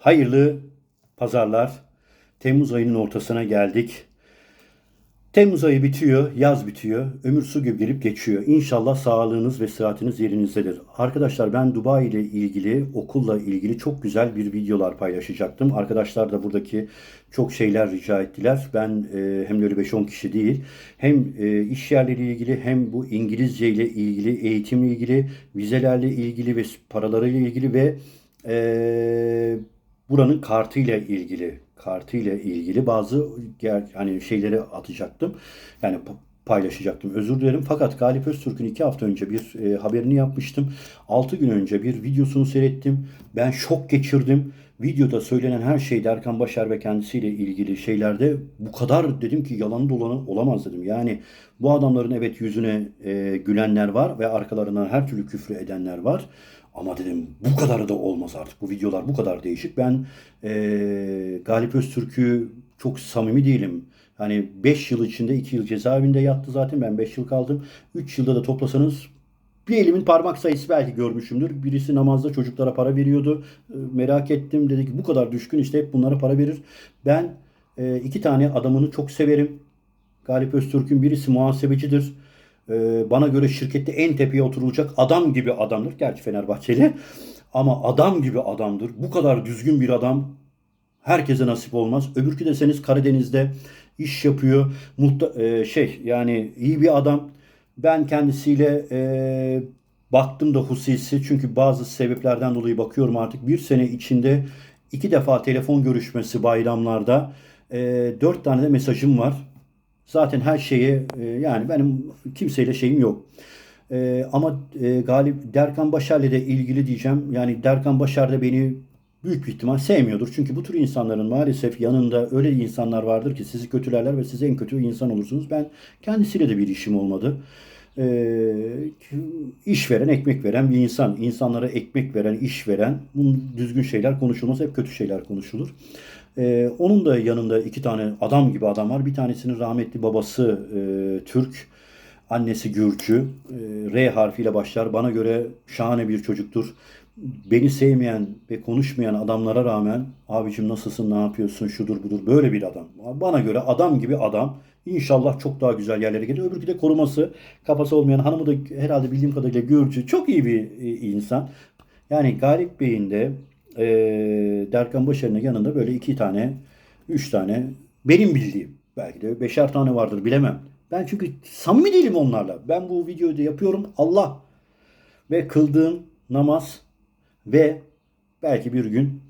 Hayırlı pazarlar. Temmuz ayının ortasına geldik. Temmuz ayı bitiyor, yaz bitiyor. Ömür su gibi gelip geçiyor. İnşallah sağlığınız ve sıhhatiniz yerinizdedir. Arkadaşlar ben Dubai ile ilgili, okulla ilgili çok güzel bir videolar paylaşacaktım. Arkadaşlar da buradaki çok şeyler rica ettiler. Ben e, hem öyle 5-10 kişi değil. Hem e, iş yerleriyle ilgili hem bu İngilizce ile ilgili, eğitimle ilgili, vizelerle ilgili ve paralarıyla ilgili ve e, buranın kartıyla ilgili kartıyla ilgili bazı hani şeyleri atacaktım. Yani pa- paylaşacaktım. Özür dilerim. Fakat Galip Öztürk'ün iki hafta önce bir e, haberini yapmıştım. 6 gün önce bir videosunu seyrettim. Ben şok geçirdim. Videoda söylenen her şey Erkan Başar ve kendisiyle ilgili şeylerde bu kadar dedim ki yalan dolanı olamaz dedim. Yani bu adamların evet yüzüne e, gülenler var ve arkalarından her türlü küfrü edenler var. Ama dedim bu kadarı da olmaz artık. Bu videolar bu kadar değişik. Ben eee Galip Öztürk'ü çok samimi değilim. Hani 5 yıl içinde 2 yıl cezaevinde yattı zaten. Ben 5 yıl kaldım. 3 yılda da toplasanız bir elimin parmak sayısı belki görmüşümdür. Birisi namazda çocuklara para veriyordu. E, merak ettim. Dedi ki bu kadar düşkün işte hep bunlara para verir. Ben e, iki tane adamını çok severim. Galip Öztürk'ün birisi muhasebecidir. Ee, bana göre şirkette en tepeye oturulacak adam gibi adamdır. Gerçi Fenerbahçeli ama adam gibi adamdır. Bu kadar düzgün bir adam herkese nasip olmaz. Öbürkü deseniz Karadeniz'de iş yapıyor. Muhta e, şey yani iyi bir adam. Ben kendisiyle e, baktım da hususi çünkü bazı sebeplerden dolayı bakıyorum artık bir sene içinde iki defa telefon görüşmesi bayramlarda e, dört tane de mesajım var. Zaten her şeye yani benim kimseyle şeyim yok. E, ama e, Galip Derkan Başar'la de ilgili diyeceğim. Yani Derkan Başar da beni büyük bir ihtimal sevmiyordur. Çünkü bu tür insanların maalesef yanında öyle insanlar vardır ki sizi kötülerler ve siz en kötü insan olursunuz. Ben kendisiyle de bir işim olmadı. E, iş veren, ekmek veren bir insan. İnsanlara ekmek veren, iş veren. Bunun düzgün şeyler konuşulmaz. Hep kötü şeyler konuşulur. Ee, onun da yanında iki tane adam gibi adam var. Bir tanesinin rahmetli babası e, Türk, annesi Gürcü. E, R harfiyle başlar. Bana göre şahane bir çocuktur. Beni sevmeyen ve konuşmayan adamlara rağmen abicim nasılsın, ne yapıyorsun, şudur budur böyle bir adam. Bana göre adam gibi adam. İnşallah çok daha güzel yerlere gelir. Öbürkü de koruması, kafası olmayan hanımı da herhalde bildiğim kadarıyla Gürcü. Çok iyi bir e, insan. Yani Galip Bey'in de e, Derkan Başarı'nın yanında böyle iki tane, üç tane benim bildiğim belki de beşer tane vardır bilemem. Ben çünkü samimi değilim onlarla. Ben bu videoyu da yapıyorum Allah ve kıldığım namaz ve belki bir gün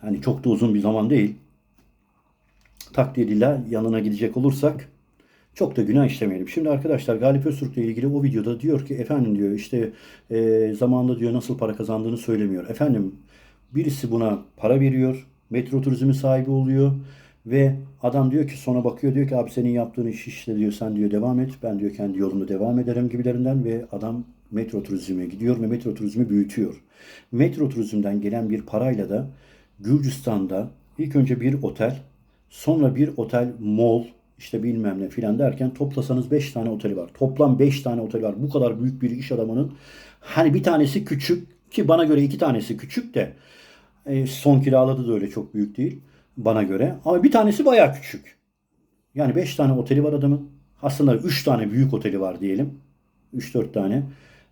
hani çok da uzun bir zaman değil takdiriyle yanına gidecek olursak çok da günah işlemeyelim. Şimdi arkadaşlar Galip Öztürk'le ilgili o videoda diyor ki efendim diyor işte e, zamanında diyor nasıl para kazandığını söylemiyor. Efendim birisi buna para veriyor. Metro turizmi sahibi oluyor. Ve adam diyor ki sonra bakıyor diyor ki abi senin yaptığın iş işte diyor sen diyor devam et. Ben diyor kendi yolumda devam ederim gibilerinden ve adam metro turizme gidiyor ve metro turizmi büyütüyor. Metro turizmden gelen bir parayla da Gürcistan'da ilk önce bir otel sonra bir otel mall işte bilmem ne filan derken toplasanız 5 tane oteli var. Toplam 5 tane otel var. Bu kadar büyük bir iş adamının hani bir tanesi küçük ki bana göre iki tanesi küçük de e, son kiraladı da öyle çok büyük değil bana göre. Ama bir tanesi bayağı küçük. Yani 5 tane oteli var adamın. Aslında 3 tane büyük oteli var diyelim. 3-4 tane.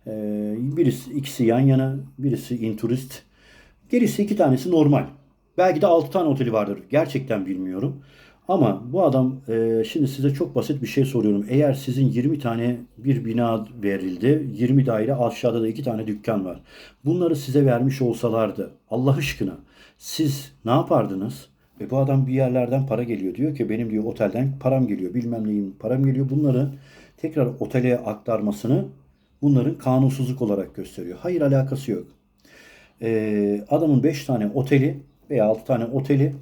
Ee, birisi ikisi yan yana, birisi inturist. Gerisi iki tanesi normal. Belki de 6 tane oteli vardır. Gerçekten bilmiyorum. Ama bu adam e, şimdi size çok basit bir şey soruyorum. Eğer sizin 20 tane bir bina verildi, 20 daire aşağıda da 2 tane dükkan var. Bunları size vermiş olsalardı Allah aşkına siz ne yapardınız? Ve bu adam bir yerlerden para geliyor. Diyor ki benim diyor otelden param geliyor. Bilmem neyim param geliyor. Bunları tekrar otele aktarmasını bunların kanunsuzluk olarak gösteriyor. Hayır alakası yok. Ee, adamın 5 tane oteli veya 6 tane oteli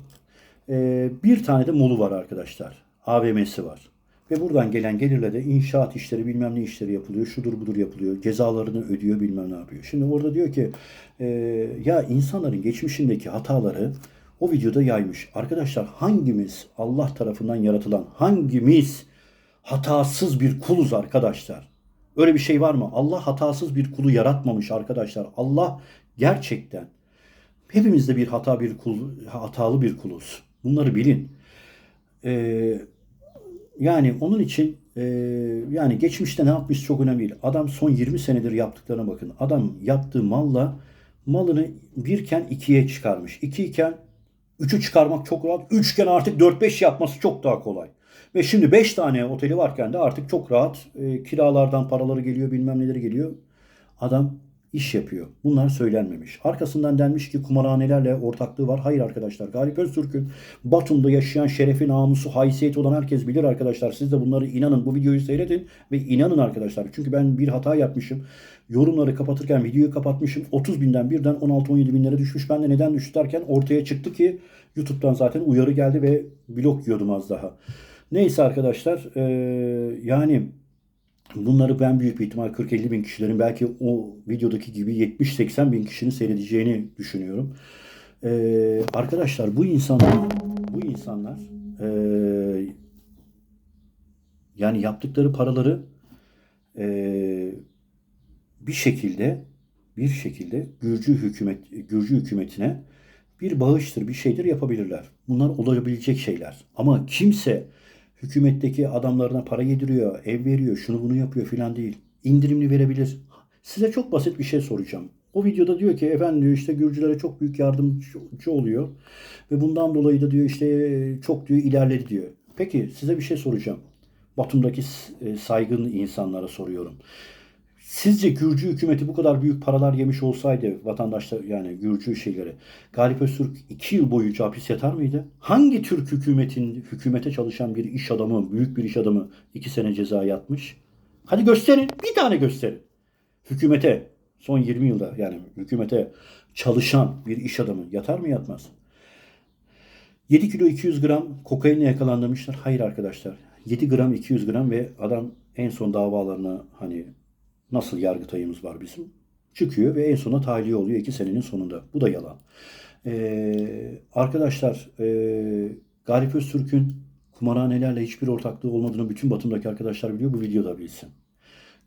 ee, bir tane de molu var arkadaşlar. AVM'si var. Ve buradan gelen gelirle de inşaat işleri bilmem ne işleri yapılıyor. Şudur budur yapılıyor. Cezalarını ödüyor bilmem ne yapıyor. Şimdi orada diyor ki e, ya insanların geçmişindeki hataları o videoda yaymış. Arkadaşlar hangimiz Allah tarafından yaratılan hangimiz hatasız bir kuluz arkadaşlar? Öyle bir şey var mı? Allah hatasız bir kulu yaratmamış arkadaşlar. Allah gerçekten Hepimiz de bir hata bir kul, hatalı bir kuluz. Bunları bilin. Ee, yani onun için e, yani geçmişte ne yapmış çok önemli değil. Adam son 20 senedir yaptıklarına bakın. Adam yaptığı malla malını birken ikiye çıkarmış. İki iken üçü çıkarmak çok rahat. Üçken artık 4-5 yapması çok daha kolay. Ve şimdi 5 tane oteli varken de artık çok rahat e, kiralardan paraları geliyor bilmem neleri geliyor. Adam iş yapıyor. Bunlar söylenmemiş. Arkasından denmiş ki kumarhanelerle ortaklığı var. Hayır arkadaşlar. Galip Öztürk'ün Batum'da yaşayan şerefi, namusu, haysiyeti olan herkes bilir arkadaşlar. Siz de bunları inanın. Bu videoyu seyredin ve inanın arkadaşlar. Çünkü ben bir hata yapmışım. Yorumları kapatırken videoyu kapatmışım. 30 binden birden 16-17 binlere düşmüş. Ben de neden düştü derken ortaya çıktı ki YouTube'dan zaten uyarı geldi ve blok yiyordum az daha. Neyse arkadaşlar eee, yani bunları ben büyük bir ihtimal 40-50 bin kişilerin belki o videodaki gibi 70-80 bin kişinin seyredeceğini düşünüyorum. Eee, arkadaşlar bu insanlar bu insanlar eee, yani yaptıkları paraları eee, bir şekilde bir şekilde Gürcü hükümet Gürcü hükümetine bir bağıştır, bir şeydir yapabilirler. Bunlar olabilecek şeyler. Ama kimse hükümetteki adamlarına para yediriyor, ev veriyor, şunu bunu yapıyor filan değil. İndirimli verebilir. Size çok basit bir şey soracağım. O videoda diyor ki efendim diyor işte Gürcülere çok büyük yardımcı oluyor ve bundan dolayı da diyor işte çok diyor ilerledi diyor. Peki size bir şey soracağım. Batum'daki saygın insanlara soruyorum. Sizce Gürcü hükümeti bu kadar büyük paralar yemiş olsaydı vatandaşlar yani Gürcü şeyleri Galip Öztürk 2 yıl boyunca hapis yatar mıydı? Hangi Türk hükümetin hükümete çalışan bir iş adamı, büyük bir iş adamı 2 sene ceza yatmış? Hadi gösterin. Bir tane gösterin. Hükümete son 20 yılda yani hükümete çalışan bir iş adamı yatar mı yatmaz? 7 kilo 200 gram kokainle yakalandırmışlar. Hayır arkadaşlar. 7 gram 200 gram ve adam en son davalarına hani nasıl yargıtayımız var bizim çıkıyor ve en sona tahliye oluyor 2 senenin sonunda. Bu da yalan. Ee, arkadaşlar e, Galip Öztürk'ün kumarhanelerle hiçbir ortaklığı olmadığını bütün Batum'daki arkadaşlar biliyor. Bu videoda bilsin.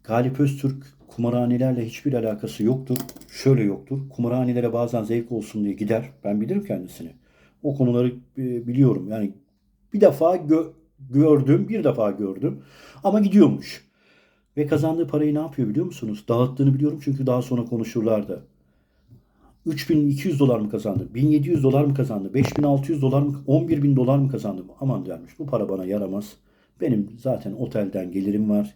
Galip Öztürk kumarhanelerle hiçbir alakası yoktur. Şöyle yoktur. Kumarhanelere bazen zevk olsun diye gider. Ben bilirim kendisini. O konuları e, biliyorum. Yani bir defa gö- gördüm, bir defa gördüm. Ama gidiyormuş. Ve kazandığı parayı ne yapıyor biliyor musunuz? Dağıttığını biliyorum çünkü daha sonra konuşurlardı. 3200 dolar mı kazandı? 1700 dolar mı kazandı? 5600 dolar mı? 11000 dolar mı kazandı? Aman dermiş bu para bana yaramaz. Benim zaten otelden gelirim var.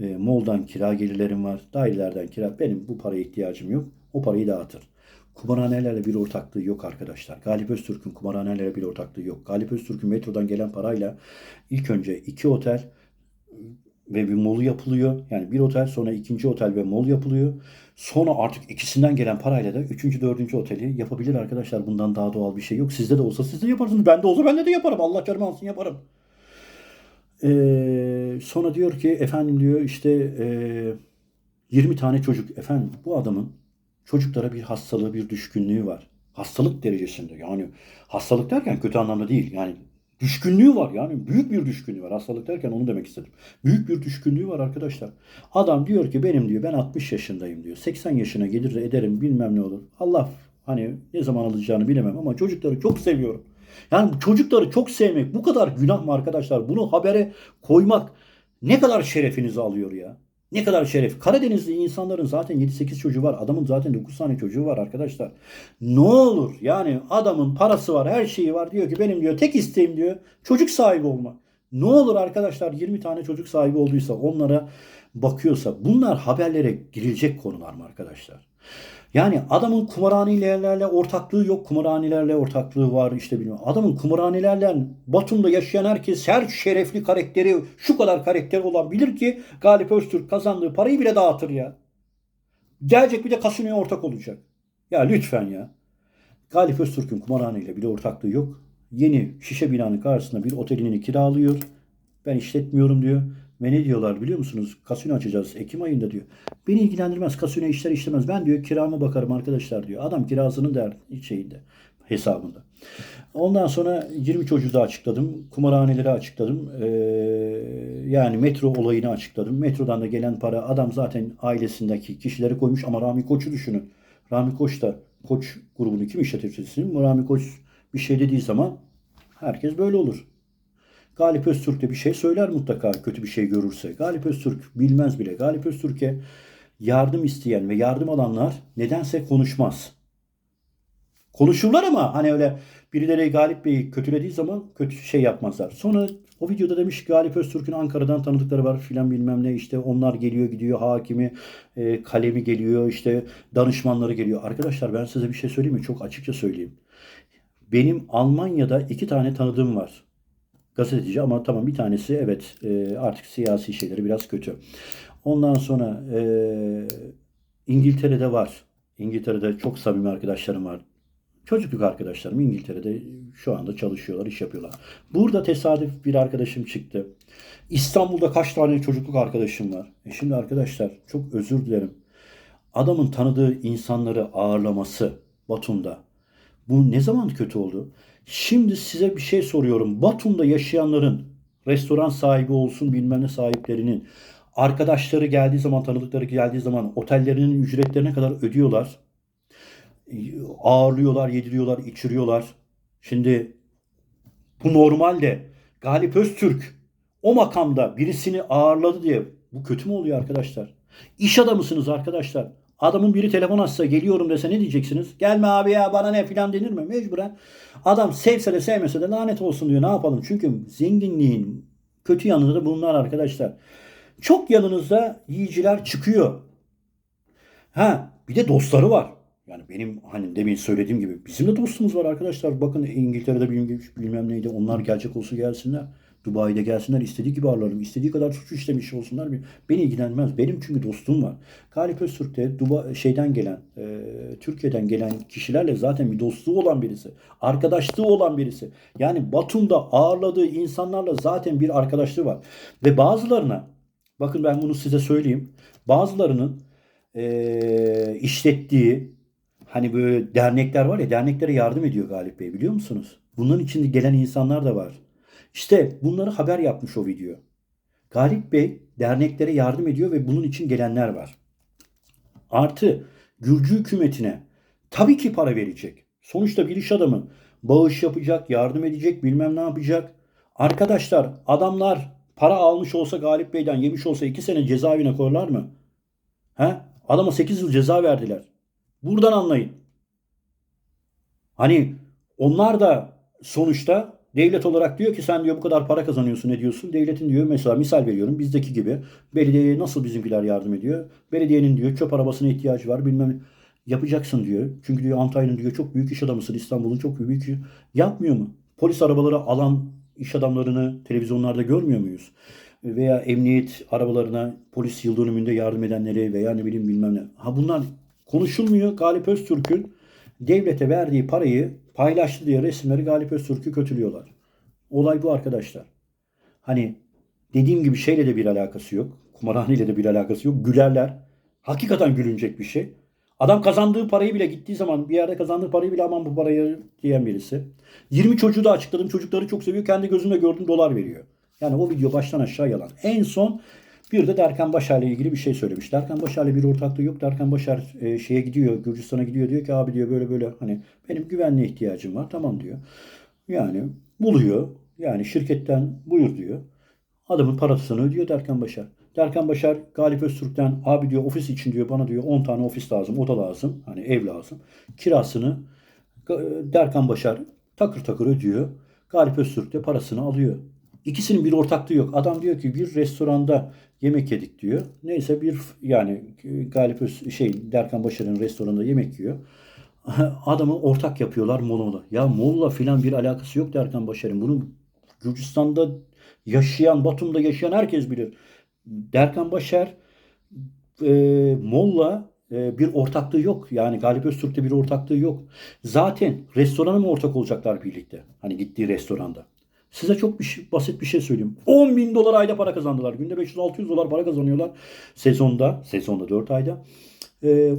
E, moldan kira gelirlerim var. Dairelerden kira. Benim bu paraya ihtiyacım yok. O parayı dağıtır. Kumarhanelerle bir ortaklığı yok arkadaşlar. Galip Öztürk'ün kumarhanelerle bir ortaklığı yok. Galip Öztürk'ün metrodan gelen parayla ilk önce iki otel ve bir molu yapılıyor. Yani bir otel sonra ikinci otel ve mol yapılıyor. Sonra artık ikisinden gelen parayla da üçüncü, dördüncü oteli yapabilir arkadaşlar. Bundan daha doğal bir şey yok. Sizde de olsa siz de yaparsınız. Ben de olsa ben de, de yaparım. Allah canımı alsın yaparım. Ee, sonra diyor ki efendim diyor işte e, 20 tane çocuk. Efendim bu adamın çocuklara bir hastalığı, bir düşkünlüğü var. Hastalık derecesinde. Yani hastalık derken kötü anlamda değil. Yani düşkünlüğü var yani büyük bir düşkünlüğü var. Hastalık derken onu demek istedim. Büyük bir düşkünlüğü var arkadaşlar. Adam diyor ki benim diyor ben 60 yaşındayım diyor. 80 yaşına gelir de ederim bilmem ne olur. Allah hani ne zaman alacağını bilemem ama çocukları çok seviyorum. Yani çocukları çok sevmek bu kadar günah mı arkadaşlar? Bunu habere koymak ne kadar şerefinizi alıyor ya. Ne kadar şeref. Karadenizli insanların zaten 7-8 çocuğu var. Adamın zaten 9 tane çocuğu var arkadaşlar. Ne olur yani adamın parası var, her şeyi var. Diyor ki benim diyor tek isteğim diyor çocuk sahibi olmak. Ne olur arkadaşlar 20 tane çocuk sahibi olduysa onlara bakıyorsa bunlar haberlere girilecek konular mı arkadaşlar? Yani adamın kumarhanelerle ortaklığı yok. Kumarhanelerle ortaklığı var işte bilmiyorum. Adamın kumarhanelerle Batum'da yaşayan herkes her şerefli karakteri şu kadar karakter olan bilir ki Galip Öztürk kazandığı parayı bile dağıtır ya. Gelecek bir de kasinoya ortak olacak. Ya lütfen ya. Galip Öztürk'ün kumarhaneyle bile ortaklığı yok. Yeni şişe binanın karşısında bir otelini kiralıyor. Ben işletmiyorum diyor. Ve ne diyorlar biliyor musunuz? Kasino açacağız Ekim ayında diyor. Beni ilgilendirmez. Kasino işler işlemez. Ben diyor kirama bakarım arkadaşlar diyor. Adam kirasının der şeyinde hesabında. Ondan sonra 20 çocuğu da açıkladım. Kumarhaneleri açıkladım. Ee, yani metro olayını açıkladım. Metrodan da gelen para adam zaten ailesindeki kişileri koymuş ama Rami Koç'u düşünün. Rami Koç da Koç grubunun kim işleticisinin Rami Koç bir şey dediği zaman herkes böyle olur. Galip Öztürk de bir şey söyler mutlaka kötü bir şey görürse. Galip Öztürk bilmez bile. Galip Öztürk'e yardım isteyen ve yardım alanlar nedense konuşmaz. Konuşurlar ama hani öyle birileri Galip Bey'i kötülediği zaman kötü şey yapmazlar. Sonra o videoda demiş Galip Öztürk'ün Ankara'dan tanıdıkları var filan bilmem ne işte onlar geliyor gidiyor hakimi e, kalemi geliyor işte danışmanları geliyor. Arkadaşlar ben size bir şey söyleyeyim mi? Çok açıkça söyleyeyim. Benim Almanya'da iki tane tanıdığım var. Gazeteci ama tamam bir tanesi evet e, artık siyasi şeyleri biraz kötü. Ondan sonra e, İngiltere'de var. İngiltere'de çok samimi arkadaşlarım var. Çocukluk arkadaşlarım İngiltere'de şu anda çalışıyorlar, iş yapıyorlar. Burada tesadüf bir arkadaşım çıktı. İstanbul'da kaç tane çocukluk arkadaşım var. E şimdi arkadaşlar çok özür dilerim. Adamın tanıdığı insanları ağırlaması Batum'da. Bu ne zaman kötü oldu? Şimdi size bir şey soruyorum. Batum'da yaşayanların restoran sahibi olsun bilmem ne sahiplerinin arkadaşları geldiği zaman tanıdıkları geldiği zaman otellerinin ücretlerine kadar ödüyorlar ağırlıyorlar, yediriyorlar, içiriyorlar. Şimdi bu normalde Galip Öztürk o makamda birisini ağırladı diye bu kötü mü oluyor arkadaşlar? İş adamısınız arkadaşlar. Adamın biri telefon açsa geliyorum dese ne diyeceksiniz? Gelme abi ya bana ne filan denir mi? Mecburen. Adam sevse de sevmese de lanet olsun diyor. Ne yapalım? Çünkü zenginliğin kötü yanında da bunlar arkadaşlar. Çok yanınızda yiyiciler çıkıyor. Ha bir de dostları var. Yani benim hani demin söylediğim gibi bizim de dostumuz var arkadaşlar. Bakın İngiltere'de bilmem neydi. Onlar gelecek olsa gelsinler. Dubai'de gelsinler. istediği gibi ağırlarım. istediği kadar suç işlemiş olsunlar. Beni ilgilenmez. Benim çünkü dostum var. Galip Öztürk de Duba, şeyden gelen, e, Türkiye'den gelen kişilerle zaten bir dostluğu olan birisi. Arkadaşlığı olan birisi. Yani Batum'da ağırladığı insanlarla zaten bir arkadaşlığı var. Ve bazılarına, bakın ben bunu size söyleyeyim. Bazılarının e, işlettiği, hani böyle dernekler var ya derneklere yardım ediyor Galip Bey biliyor musunuz? Bunların içinde gelen insanlar da var. İşte bunları haber yapmış o video. Galip Bey derneklere yardım ediyor ve bunun için gelenler var. Artı Gürcü hükümetine tabii ki para verecek. Sonuçta bir iş adamı bağış yapacak, yardım edecek, bilmem ne yapacak. Arkadaşlar adamlar para almış olsa Galip Bey'den yemiş olsa iki sene cezaevine koyarlar mı? He? Adama 8 yıl ceza verdiler. Buradan anlayın. Hani onlar da sonuçta devlet olarak diyor ki sen diyor bu kadar para kazanıyorsun ne diyorsun? Devletin diyor mesela misal veriyorum bizdeki gibi belediyeye nasıl bizimkiler yardım ediyor? Belediyenin diyor çöp arabasına ihtiyacı var bilmem yapacaksın diyor. Çünkü diyor Antalya'nın diyor çok büyük iş adamısın İstanbul'un çok büyük iş yapmıyor mu? Polis arabaları alan iş adamlarını televizyonlarda görmüyor muyuz? Veya emniyet arabalarına polis yıl dönümünde yardım edenleri veya ne bileyim bilmem ne. Ha bunlar konuşulmuyor. Galip Öztürk'ün devlete verdiği parayı paylaştı diye resimleri Galip Öztürk'ü kötülüyorlar. Olay bu arkadaşlar. Hani dediğim gibi şeyle de bir alakası yok. Kumarhaneyle de bir alakası yok. Gülerler. Hakikaten gülünecek bir şey. Adam kazandığı parayı bile gittiği zaman bir yerde kazandığı parayı bile aman bu parayı diyen birisi. 20 çocuğu da açıkladım. Çocukları çok seviyor. Kendi gözümle gördüm dolar veriyor. Yani o video baştan aşağı yalan. En son bir de Derkan Başar ile ilgili bir şey söylemiş. Derkan Başar ile bir ortaklığı yok. Derkan Başar e, şeye gidiyor, Gürcistan'a gidiyor. Diyor ki abi diyor böyle böyle hani benim güvenliğe ihtiyacım var. Tamam diyor. Yani buluyor. Yani şirketten buyur diyor. Adamın parasını ödüyor Derkan Başar. Derkan Başar Galip Öztürk'ten abi diyor ofis için diyor bana diyor 10 tane ofis lazım, oda lazım. Hani ev lazım. Kirasını Derkan Başar takır takır ödüyor. Galip Öztürk de parasını alıyor. İkisinin bir ortaklığı yok. Adam diyor ki bir restoranda yemek yedik diyor. Neyse bir yani Galip Öz, şey Derkan Başar'ın restoranında yemek yiyor. Adamı ortak yapıyorlar Molla'da. Ya Molla filan bir alakası yok Derkan Başar'ın. Bunu Gürcistan'da yaşayan, Batum'da yaşayan herkes bilir. Derkan Başar e, Molla e, bir ortaklığı yok. Yani Galip Öztürk'te bir ortaklığı yok. Zaten restorana mı ortak olacaklar birlikte? Hani gittiği restoranda. Size çok bir şey, basit bir şey söyleyeyim. 10 bin dolar ayda para kazandılar. Günde 500-600 dolar para kazanıyorlar. Sezonda, sezonda 4 ayda.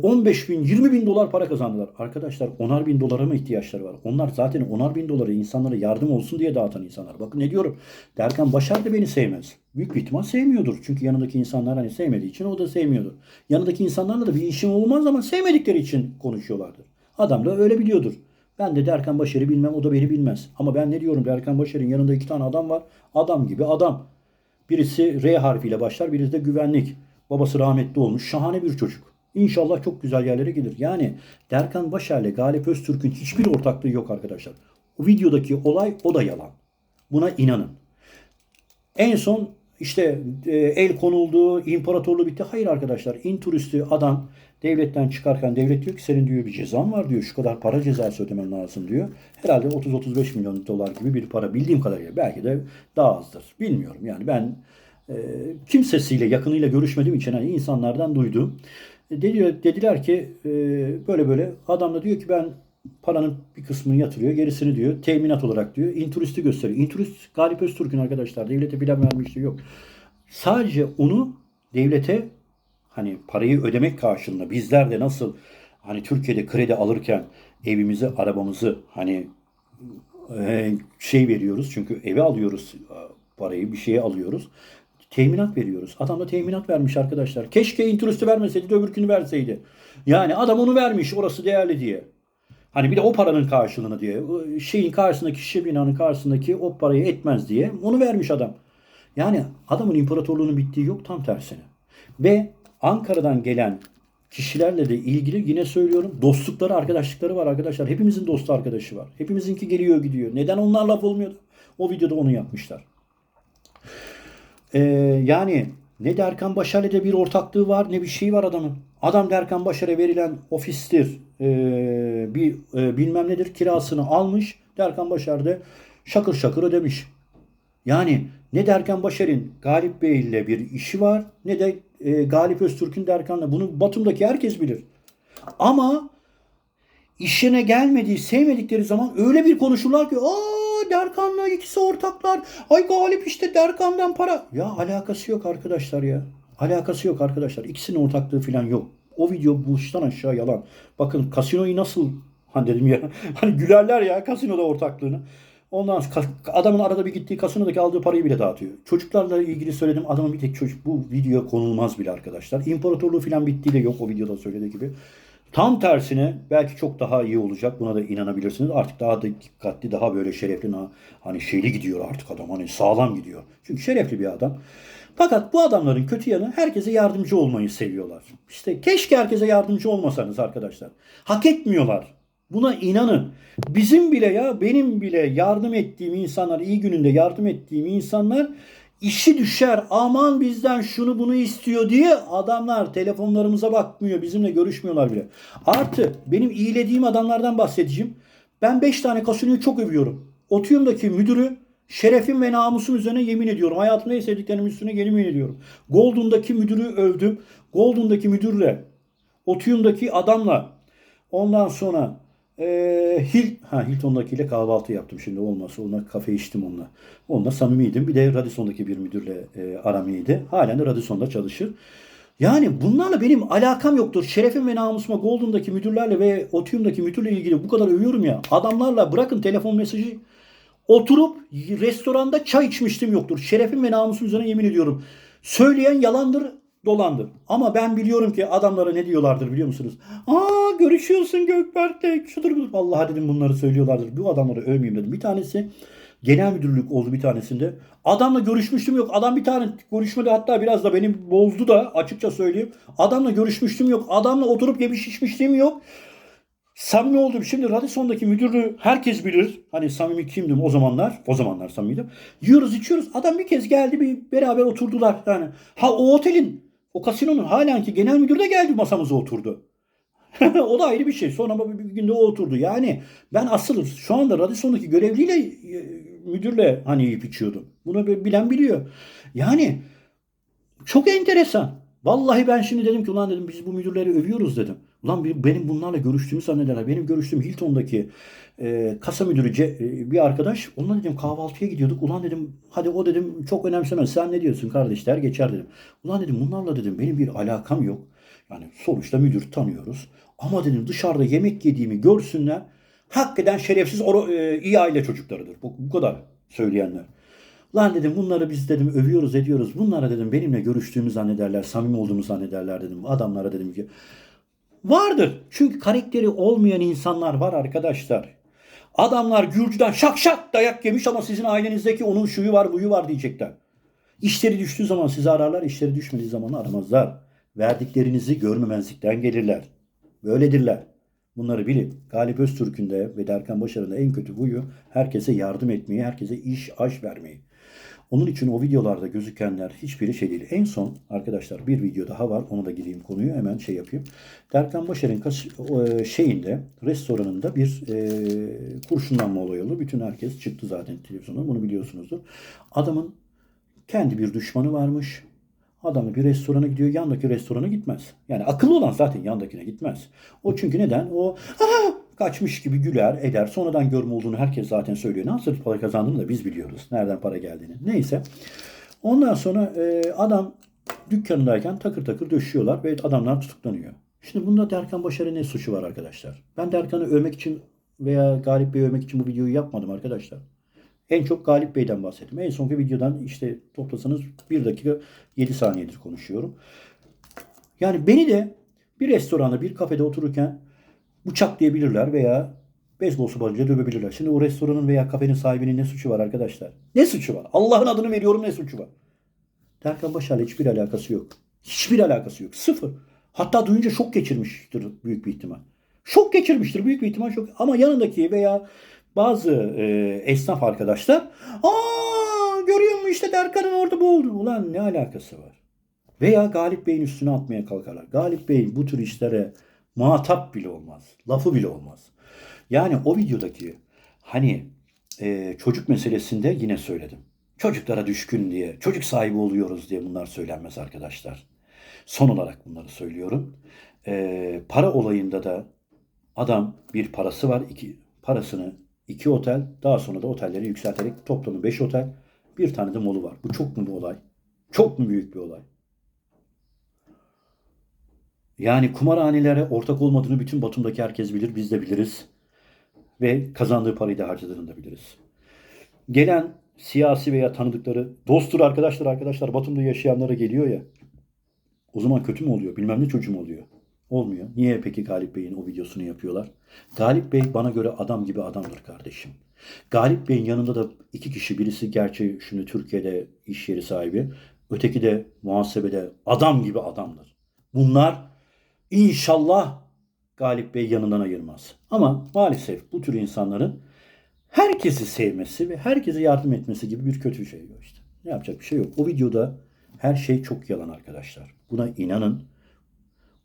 15 ee, bin, 20 bin dolar para kazandılar. Arkadaşlar onar bin dolara mı ihtiyaçları var? Onlar zaten onar bin doları insanlara yardım olsun diye dağıtan insanlar. Bakın ne diyorum. Derkan Başar da beni sevmez. Büyük bir ihtimal sevmiyordur. Çünkü yanındaki insanlar hani sevmediği için o da sevmiyordur. Yanındaki insanlarla da bir işim olmaz ama sevmedikleri için konuşuyorlardır. Adam da öyle biliyordur. Ben de Derkan Başar'ı bilmem o da beni bilmez. Ama ben ne diyorum Derkan Başar'ın yanında iki tane adam var. Adam gibi adam. Birisi R harfiyle başlar birisi de güvenlik. Babası rahmetli olmuş. Şahane bir çocuk. İnşallah çok güzel yerlere gelir. Yani Derkan Başar ile Galip Öztürk'ün hiçbir ortaklığı yok arkadaşlar. O videodaki olay o da yalan. Buna inanın. En son işte e, el konuldu, imparatorluğu bitti. Hayır arkadaşlar, inturisti adam devletten çıkarken devlet diyor ki senin diyor bir cezan var diyor. Şu kadar para cezası ödemen lazım diyor. Herhalde 30-35 milyon dolar gibi bir para bildiğim kadarıyla. Belki de daha azdır. Bilmiyorum yani ben e, kimsesiyle yakınıyla görüşmediğim için hani insanlardan duydum. E, dediler, dediler ki e, böyle böyle adam da diyor ki ben paranın bir kısmını yatırıyor. Gerisini diyor teminat olarak diyor. Inturisti gösteriyor. Inturist Galip Öztürk'ün arkadaşlar. Devlete plan vermişti yok. Sadece onu devlete hani parayı ödemek karşılığında bizler de nasıl hani Türkiye'de kredi alırken evimizi, arabamızı hani e, şey veriyoruz. Çünkü eve alıyoruz parayı, bir şeye alıyoruz. Teminat veriyoruz. Adam da teminat vermiş arkadaşlar. Keşke inturisti vermeseydi de öbürkünü verseydi. Yani adam onu vermiş orası değerli diye. Hani bir de o paranın karşılığını diye. Şeyin karşısındaki şişe binanın karşısındaki o parayı etmez diye. Onu vermiş adam. Yani adamın imparatorluğunun bittiği yok tam tersine. Ve Ankara'dan gelen kişilerle de ilgili yine söylüyorum dostlukları, arkadaşlıkları var arkadaşlar. Hepimizin dostu arkadaşı var. Hepimizinki geliyor gidiyor. Neden onlar laf olmuyor? O videoda onu yapmışlar. Ee, yani ne Derkan Başar'la de bir ortaklığı var ne bir şey var adamın. Adam Derkan Başar'a verilen ofistir ee, bir e, bilmem nedir kirasını almış. Derkan Başar da şakır şakır ödemiş. Yani ne Derkan Başar'ın Galip Bey ile bir işi var ne de e, Galip Öztürk'ün Derkan'la. Bunu Batum'daki herkes bilir. Ama işine gelmediği, sevmedikleri zaman öyle bir konuşurlar ki aa Derkan'la ikisi ortaklar. Ay Galip işte Derkan'dan para. Ya alakası yok arkadaşlar ya. Alakası yok arkadaşlar. İkisinin ortaklığı falan yok. O video baştan aşağı yalan. Bakın kasinoyu nasıl hani dedim ya hani gülerler ya kasinoda ortaklığını. Ondan adamın arada bir gittiği kasinodaki aldığı parayı bile dağıtıyor. Çocuklarla ilgili söyledim. Adamın bir tek çocuk bu video konulmaz bile arkadaşlar. İmparatorluğu falan bittiği de yok o videoda söylediği gibi. Tam tersine belki çok daha iyi olacak. Buna da inanabilirsiniz. Artık daha da dikkatli, daha böyle şerefli, hani şeyli gidiyor artık adam. Hani sağlam gidiyor. Çünkü şerefli bir adam. Fakat bu adamların kötü yanı herkese yardımcı olmayı seviyorlar. İşte keşke herkese yardımcı olmasanız arkadaşlar. Hak etmiyorlar. Buna inanın. Bizim bile ya benim bile yardım ettiğim insanlar, iyi gününde yardım ettiğim insanlar işi düşer. Aman bizden şunu bunu istiyor diye adamlar telefonlarımıza bakmıyor. Bizimle görüşmüyorlar bile. Artı benim iyilediğim adamlardan bahsedeceğim. Ben 5 tane kasinoyu çok övüyorum. Otium'daki müdürü şerefim ve namusum üzerine yemin ediyorum. Hayatımda en sevdiklerimin üstüne yemin ediyorum. Golden'daki müdürü övdüm. Golden'daki müdürle, Otium'daki adamla, ondan sonra ee, Hil, ha, Hilton'dakiyle kahvaltı yaptım şimdi olmazsa. Onunla kafe içtim onunla. Onunla samimiydim. Bir de Radisson'daki bir müdürle e, aram iyiydi. Halen de Radisson'da çalışır. Yani bunlarla benim alakam yoktur. Şerefim ve namusuma Golden'daki müdürlerle ve Otium'daki müdürle ilgili bu kadar övüyorum ya. Adamlarla bırakın telefon mesajı. Oturup restoranda çay içmiştim yoktur. Şerefim ve namusum üzerine yemin ediyorum. Söyleyen yalandır, dolandır. Ama ben biliyorum ki adamlara ne diyorlardır biliyor musunuz? Aa görüşüyorsun Gökberk'le. Şudur budur. Vallahi dedim bunları söylüyorlardır. Bu adamları övmeyeyim dedim. Bir tanesi genel müdürlük oldu bir tanesinde. Adamla görüşmüştüm yok. Adam bir tane görüşmedi hatta biraz da benim bozdu da açıkça söyleyeyim. Adamla görüşmüştüm yok. Adamla oturup yemiş içmişliğim yok. Samimi oldum. Şimdi Radisson'daki müdürü herkes bilir. Hani samimi kimdim o zamanlar. O zamanlar samimiydim. Yiyoruz içiyoruz. Adam bir kez geldi bir beraber oturdular. Yani ha o otelin o kasinonun halenki genel müdürü de geldi masamıza oturdu. o da ayrı bir şey. Sonra bir bir günde o oturdu. Yani ben asıl şu anda Radisson'daki görevliyle e, müdürle hani yiyip içiyordum. Bunu bilen biliyor. Yani çok enteresan. Vallahi ben şimdi dedim ki ulan dedim biz bu müdürleri övüyoruz dedim. Ulan benim bunlarla görüştüğümü zannederler. Benim görüştüğüm Hilton'daki e, kasa müdürü Ce- e, bir arkadaş. Onunla dedim kahvaltıya gidiyorduk. Ulan dedim hadi o dedim çok önemsemez. Sen ne diyorsun kardeşler geçer dedim. Ulan dedim bunlarla dedim benim bir alakam yok. Yani sonuçta müdür tanıyoruz. Ama dedim dışarıda yemek yediğimi görsünler. Hakikaten şerefsiz oro- e, iyi aile çocuklarıdır. Bu, bu kadar söyleyenler. Lan dedim bunları biz dedim övüyoruz ediyoruz. Bunlara dedim benimle görüştüğümü zannederler, samimi olduğumu zannederler dedim. Adamlara dedim ki Vardır. Çünkü karakteri olmayan insanlar var arkadaşlar. Adamlar Gürcü'den şak şak dayak yemiş ama sizin ailenizdeki onun şuyu var buyu var diyecekler. İşleri düştüğü zaman sizi ararlar, işleri düşmediği zaman aramazlar. Verdiklerinizi görmemezlikten gelirler. Böyledirler. Bunları bilin. Galip Öztürk'ün de ve Derkan Başar'ın da en kötü huyu herkese yardım etmeyi, herkese iş, aş vermeyi. Onun için o videolarda gözükenler hiçbiri şey değil. En son arkadaşlar bir video daha var. Ona da gireyim konuyu hemen şey yapayım. Derkan o, e, şeyinde restoranında bir e, kurşunlanma olayı oldu. Bütün herkes çıktı zaten televizyona. Bunu biliyorsunuzdur. Adamın kendi bir düşmanı varmış. Adam bir restorana gidiyor, yandaki restorana gitmez. Yani akıllı olan zaten yandakine gitmez. O çünkü neden? O! Kaçmış gibi güler, eder. Sonradan görme olduğunu herkes zaten söylüyor. Nasıl para kazandığını da biz biliyoruz. Nereden para geldiğini. Neyse. Ondan sonra e, adam dükkanındayken takır takır döşüyorlar ve adamlar tutuklanıyor. Şimdi bunda Derkan Başar'ın ne suçu var arkadaşlar? Ben Derkan'ı övmek için veya Galip Bey'i övmek için bu videoyu yapmadım arkadaşlar. En çok Galip Bey'den bahsettim. En sonki videodan işte toplasanız 1 dakika 7 saniyedir konuşuyorum. Yani beni de bir restoranda, bir kafede otururken bıçaklayabilirler veya beyzbol sopasıyla dövebilirler. Şimdi o restoranın veya kafenin sahibinin ne suçu var arkadaşlar? Ne suçu var? Allah'ın adını veriyorum ne suçu var? Derkan Başar'la hiçbir alakası yok. Hiçbir alakası yok. Sıfır. Hatta duyunca şok geçirmiştir büyük bir ihtimal. Şok geçirmiştir büyük bir ihtimal şok. Ama yanındaki veya bazı e, esnaf arkadaşlar aa görüyor musun işte Derkan'ın orada bu. Ulan ne alakası var? Veya Galip Bey'in üstüne atmaya kalkarlar. Galip Bey bu tür işlere muhatap bile olmaz. Lafı bile olmaz. Yani o videodaki hani e, çocuk meselesinde yine söyledim. Çocuklara düşkün diye, çocuk sahibi oluyoruz diye bunlar söylenmez arkadaşlar. Son olarak bunları söylüyorum. E, para olayında da adam bir parası var. iki parasını iki otel daha sonra da otelleri yükselterek toplamı 5 otel bir tane de molu var. Bu çok mu bir olay? Çok mu büyük bir olay? Yani kumarhanelere ortak olmadığını bütün Batum'daki herkes bilir. Biz de biliriz. Ve kazandığı parayı da harcadığını da biliriz. Gelen siyasi veya tanıdıkları dosttur arkadaşlar arkadaşlar Batum'da yaşayanlara geliyor ya. O zaman kötü mü oluyor? Bilmem ne çocuğum oluyor. Olmuyor. Niye peki Galip Bey'in o videosunu yapıyorlar? Galip Bey bana göre adam gibi adamdır kardeşim. Galip Bey'in yanında da iki kişi birisi gerçi şimdi Türkiye'de iş yeri sahibi. Öteki de muhasebede adam gibi adamdır. Bunlar inşallah Galip Bey yanından ayırmaz. Ama maalesef bu tür insanların herkesi sevmesi ve herkese yardım etmesi gibi bir kötü şey yok işte. Ne yapacak bir şey yok. O videoda her şey çok yalan arkadaşlar. Buna inanın.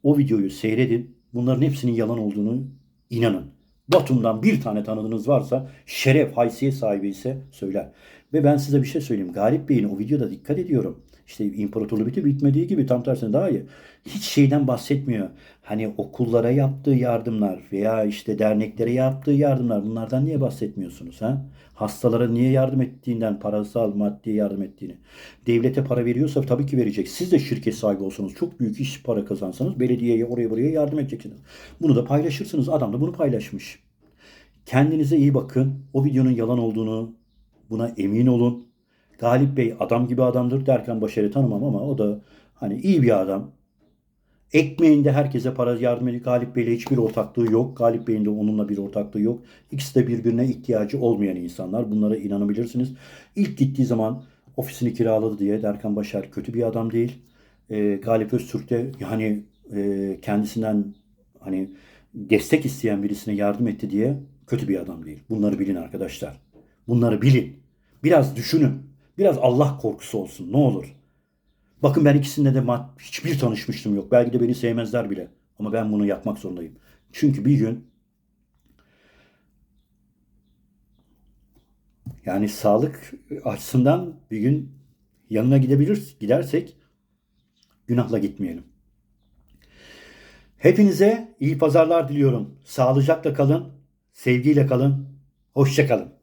O videoyu seyredin. Bunların hepsinin yalan olduğunu inanın. Batum'dan bir tane tanıdığınız varsa şeref, haysiyet sahibi ise söyler. Ve ben size bir şey söyleyeyim. Galip Bey'in o videoda dikkat ediyorum. İşte imparatorluğu biti bitmediği gibi tam tersine daha iyi. Hiç şeyden bahsetmiyor. Hani okullara yaptığı yardımlar veya işte derneklere yaptığı yardımlar bunlardan niye bahsetmiyorsunuz ha? Hastalara niye yardım ettiğinden, parasal, maddi yardım ettiğini. Devlete para veriyorsa tabii ki verecek. Siz de şirket sahibi olsanız, çok büyük iş para kazansanız belediyeye oraya buraya yardım edeceksiniz. Bunu da paylaşırsınız. Adam da bunu paylaşmış. Kendinize iyi bakın. O videonun yalan olduğunu buna emin olun. Galip Bey adam gibi adamdır derken Başar'ı tanımam ama o da hani iyi bir adam. Ekmeğinde herkese para yardım ediyor. Galip Bey'le hiçbir ortaklığı yok. Galip Bey'in de onunla bir ortaklığı yok. İkisi de birbirine ihtiyacı olmayan insanlar. Bunlara inanabilirsiniz. İlk gittiği zaman ofisini kiraladı diye Derkan Başar kötü bir adam değil. Ee, Galip Öztürk de yani e, kendisinden hani destek isteyen birisine yardım etti diye kötü bir adam değil. Bunları bilin arkadaşlar. Bunları bilin. Biraz düşünün. Biraz Allah korkusu olsun ne olur. Bakın ben ikisinde de hiçbir tanışmıştım yok. Belki de beni sevmezler bile. Ama ben bunu yapmak zorundayım. Çünkü bir gün yani sağlık açısından bir gün yanına gidebilir gidersek günahla gitmeyelim. Hepinize iyi pazarlar diliyorum. Sağlıcakla kalın, sevgiyle kalın, hoşça kalın.